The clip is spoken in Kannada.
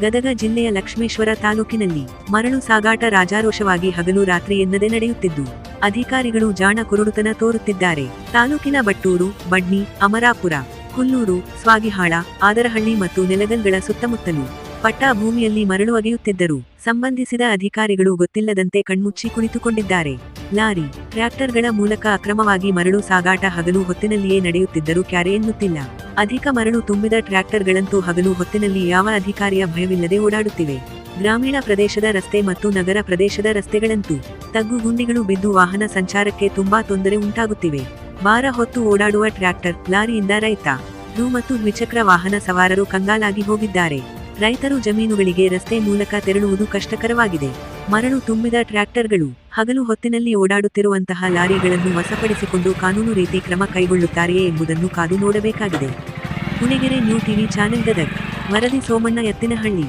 ಗದಗ ಜಿಲ್ಲೆಯ ಲಕ್ಷ್ಮೇಶ್ವರ ತಾಲೂಕಿನಲ್ಲಿ ಮರಳು ಸಾಗಾಟ ರಾಜಾರೋಷವಾಗಿ ಹಗಲು ರಾತ್ರಿ ಎನ್ನದೆ ನಡೆಯುತ್ತಿದ್ದು, ಅಧಿಕಾರಿಗಳು ಜಾಣ ಕುರುಡುತನ ತೋರುತ್ತಿದ್ದಾರೆ. ತಾಲೂಕಿನ ಬಟ್ಟೂರು, ಬಡ್ನಿ, ಅಮರಾಪುರ, ಕುಲ್ಲೂರು, ಸ್ವಾಗಿಹಾಳ, ಆದರಹಳ್ಳಿ ಮತ್ತು ನೆಲಗಲ್ಗಳ ಸುತ್ತಮುತ್ತಲು ಪಟ್ಟಾ ಭೂಮಿಯಲ್ಲಿ ಮರಳು ಅಗೆಯುತ್ತಿದ್ದರು ಸಂಬಂಧಿಸಿದ ಅಧಿಕಾರಿಗಳು ಗೊತ್ತಿಲ್ಲದಂತೆ ಕಣ್ಮುಚ್ಚಿ ಕುಳಿತುಕೊಂಡಿದ್ದಾರೆ. ಲಾರಿ, ಟ್ರ್ಯಾಕ್ಟರ್ಗಳ ಮೂಲಕ ಅಕ್ರಮವಾಗಿ ಮರಳು ಸಾಗಾಟ ಹಗಲು ಹೊತ್ತಿನಲ್ಲಿಯೇ ನಡೆಯುತ್ತಿದ್ದರೂ ಕ್ಯಾರೆ ಎನ್ನುತ್ತಿಲ್ಲ. ಅಧಿಕ ಮರಳು ತುಂಬಿದ ಟ್ರ್ಯಾಕ್ಟರ್ಗಳಂತೂ ಹಗಲು ಹೊತ್ತಿನಲ್ಲಿ ಯಾವ ಅಧಿಕಾರಿಯ ಭಯವಿಲ್ಲದೆ ಓಡಾಡುತ್ತಿವೆ. ಗ್ರಾಮೀಣ ಪ್ರದೇಶದ ರಸ್ತೆ ಮತ್ತು ನಗರ ಪ್ರದೇಶದ ರಸ್ತೆಗಳಂತೂ ತಗ್ಗು ಗುಂಡಿಗಳು ಬಿದ್ದು ವಾಹನ ಸಂಚಾರಕ್ಕೆ ತುಂಬಾ ತೊಂದರೆ ಉಂಟಾಗುತ್ತಿವೆ. ಭಾರ ಹೊತ್ತು ಓಡಾಡುವ ಟ್ರ್ಯಾಕ್ಟರ್, ಲಾರಿಯಿಂದ ರೈತ ರು ಮತ್ತು ದ್ವಿಚಕ್ರ ವಾಹನ ಸವಾರರು ಕಂಗಾಲಾಗಿ ಹೋಗಿದ್ದಾರೆ. ರೈತರು ಜಮೀನುಗಳಿಗೆ ರಸ್ತೆ ಮೂಲಕ ತೆರಳುವುದು ಕಷ್ಟಕರವಾಗಿದೆ. ಮರಳು ತುಂಬಿದ ಟ್ರ್ಯಾಕ್ಟರ್ಗಳು, ಹಗಲು ಹೊತ್ತಿನಲ್ಲಿ ಓಡಾಡುತ್ತಿರುವಂತಹ ಲಾರಿಗಳನ್ನು ವಶಪಡಿಸಿಕೊಂಡು ಕಾನೂನು ರೀತಿ ಕ್ರಮ ಕೈಗೊಳ್ಳುತ್ತಾರೆಯೇ ಎಂಬುದನ್ನು ಕಾದು ನೋಡಬೇಕಾಗಿದೆ. Hunagere new TV channel Gadag, ವರದಿ ಸೋಮಣ್ಣ ಎತ್ತಿನಹಳ್ಳಿ